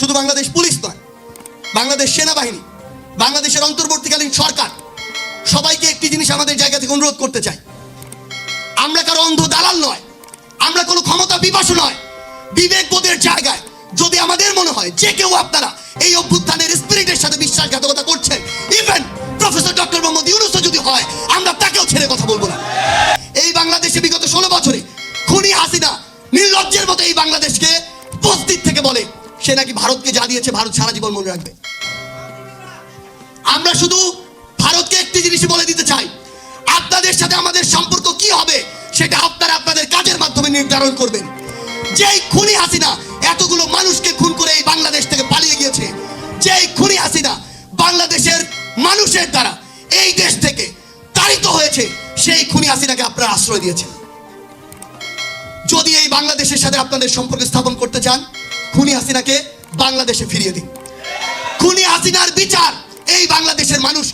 শুধু বাংলাদেশ পুলিশ নয়, বাংলাদেশ সেনাবাহিনী, বাংলাদেশের অন্তর্বর্তীকালীন সরকার, সবাইকে একটি জিনিস আমাদের জায়গা থেকে অনুরোধ করতে চাই। আমরা কারও অন্ধ দালাল নয়, আমরা কোনো ক্ষমতা বিপাসু নয় বিবেকবোধের জায়গায় যদি আমাদের মনে হয় যে কেউ আপনারা এই অভ্যুত্থানের স্পিরিটের সাথে বিশ্বাসঘাতকতা করছেন ইভেন প্রফেসর ডক্টর মোহাম্মদ ইউনুসও যদি হয়, আমরা তাকেও ছেড়ে কথা বলব না। এই বাংলাদেশে বিগত ষোলো বছরে খুনি হাসিনা নির্লজ্জের মতো এই বাংলাদেশকে উপস্থিত থেকে বলে সে নাকি ভারতকে যা দিয়েছে, ভারত সারা জীবন মনে রাখবে। আমরা শুধু ভারতকে একটি জিনিস বলে দিতে চাই। আপনাদের সাথে আমাদের সম্পর্ক কি হবে, সেটা আপনারা আপনাদের কাজের মাধ্যমে নির্ধারণ করবেন। যেই খুনি হাসিনা এতগুলো মানুষকে খুন করে এই বাংলাদেশ থেকে পালিয়ে গিয়েছে, যেই খুনি হাসিনা বাংলাদেশের মানুষের দ্বারা এই দেশ থেকে তাড়িত হয়েছে, সেই খুনি হাসিনাকে আপনারা আশ্রয় দিয়েছেন। যদি এই বাংলাদেশের সাথে আপনাদের সম্পর্ক স্থাপন করতে চান খুনি হাসিনাকে বাংলাদেশে ফিরিয়ে দিন। খুনি হাসিনার বিচার এই বাংলাদেশের মানুষ